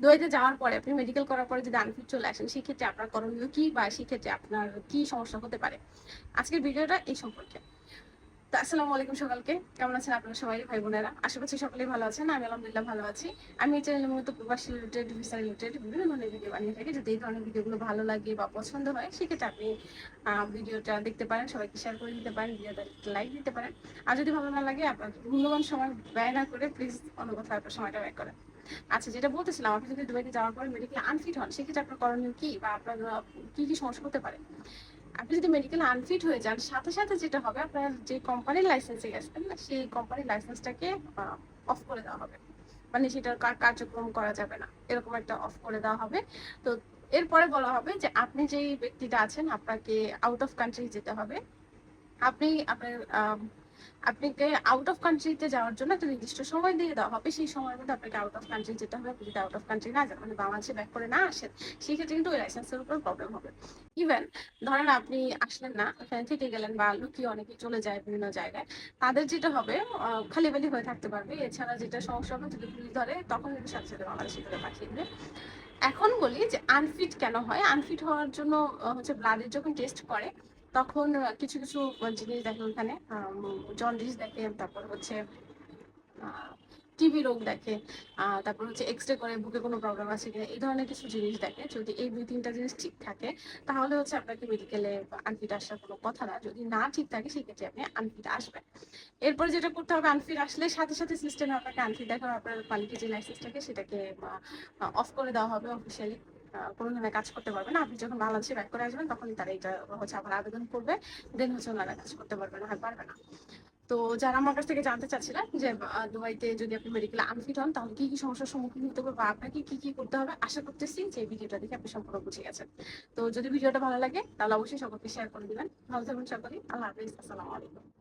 দুবাইতে যাওয়ার পরে আপনি মেডিকেল করার পরে যদি আনফিট চলে আসেন, সেক্ষেত্রে আপনার করণীয় কি বা সেক্ষেত্রে আপনার কি সমস্যা হতে পারে? আজকের ভিডিওটা এই সম্পর্কে। তো আসসালামু আলাইকুম সকালকে। কেমন আছেন আপনারা সবাই, ভাই বোনেরা? আশা করছি সকলেই ভালো আছেন, আমি আলহামদুলিল্লাহ ভালো আছি। আমি এই চ্যানেলের মতো প্রবাসী রিলেটেড ভিসা রিলেটেড বিভিন্ন ধরনের ভিডিও বানিয়ে থাকি। যদি এই ধরনের ভিডিওগুলো ভালো লাগে বা পছন্দ হয়, সেক্ষেত্রে আপনি ভিডিওটা দেখতে পারেন, সবাইকে শেয়ার করে দিতে পারেন ভিডিওটা লাইক দিতে পারেন। আর যদি ভালো না লাগে, আপনার মূল্যবান সময় ব্যয় না করে প্লিজ অন্য কোথাও আপনার সময়টা ব্যয় করেন। আচ্ছা যেটা বলতেছিলাম, আপনি যদি দুবাইতে যাওয়ার পরে মেডিকেল আনফিট হন, সেক্ষেত্রে আপনার করণীয় কি বা আপনার কি কি সমস্যা হতে পারে? আপনি যদি মেডিকেল আনফিট হয়ে যান, সাথে সাথে যেটা হবে, আপনার যে কোম্পানির লাইসেন্সে গেছেন, সেই কোম্পানির লাইসেন্সটাকে অফ করে দেওয়া হবে। মানে সেটার কার- কার্যক্রম করা যাবে না। এরকম একটা অফ করে দেওয়া হবে। তো এরপরে বলা হবে যে আপনি যেই ব্যক্তিটা আছেন, আপনাকে আউট অফ কান্ট্রি যেতে হবে। আপনি আপনার আপনাকে আউট অফ কান্ট্রিতে যাওয়ার জন্য একটা নির্দিষ্ট সময় দিয়ে দেওয়া হবে। সেই সময়ের মধ্যে আপনাকে আউট অফ কান্ট্রি যেতে হবে। আপনি যদি আউট অফ কান্ট্রি না যান মানে বাংলাদেশে ব্যাক করে না আসেন, সেক্ষেত্রে কিন্তু ওই লাইসেন্সের উপর প্রবলেম হবে। ইভেন ধরেন আপনি আসলেন না এখানে থেকে গেলেন বা লুকিয়ে অনেকে চলে যায় বিভিন্ন জায়গায়, তাদের যেটা হবে খালি বালি হয়ে থাকতে পারবে। এছাড়া যেটা সমস্যা হবে, যদি পুলিশ ধরে, তখন কিন্তু সাথে সাথে বাংলাদেশে করে পাঠিয়ে দেবে। এখন বলি যে আনফিট কেন হয়? আনফিট হওয়ার জন্য হচ্ছে ব্লাডের যখন টেস্ট করে তখন কিছু কিছু জিনিস দেখে ওখানে জন্ডিস দেখে, তারপর হচ্ছে টিবি রোগ দেখে তারপর হচ্ছে এক্স রে করে, বুকে কোনো প্রবলেম আছে কিনা, এই ধরনের কিছু জিনিস দেখে। যদি এই দুই তিনটা জিনিস ঠিক থাকে, তাহলে হচ্ছে আপনাকে মেডিকেলে আনফিট আসার কোনো কথা না। যদি না ঠিক থাকে, সেক্ষেত্রে আপনি আনফিট আসবেন। এরপরে যেটা করতে হবে আনফিট আসলে সাথে সাথে সিস্টেমে আপনাকে আনফিট দেখানো আপনার কোয়ালিটি যে লাইসেন্সটাকে সেটাকে অফ করে দেওয়া হবে অফিসিয়ালি কোনো ধরনের কাজ করতে পারবে না। আপনি যখন বাংলাদেশে ব্যাক করে আসবেন তখন তারা এটা হচ্ছে আবার আবেদন করবে। দেন হচ্ছে ওনারা কাজ করতে পারবে না পারবে না। তো যারা আমার কাছ থেকে জানতে চাচ্ছিলেন যে দুবাইতে যদি আপনি মেডিকেল আনফিট হন, তাহলে কি কি সমস্যার সম্মুখীন হতে হবে বা আপনাকে কি কি করতে হবে, আশা করতেছি যে ভিডিওটা দেখে আপনি সম্পূর্ণ বুঝে গেছেন। তো যদি ভিডিওটা ভালো লাগে, তাহলে অবশ্যই সকলকে শেয়ার করে দিবেন। ভালো থাকবেন সকলেই। আল্লাহ হাফিজ। আসসালামু আলাইকুম।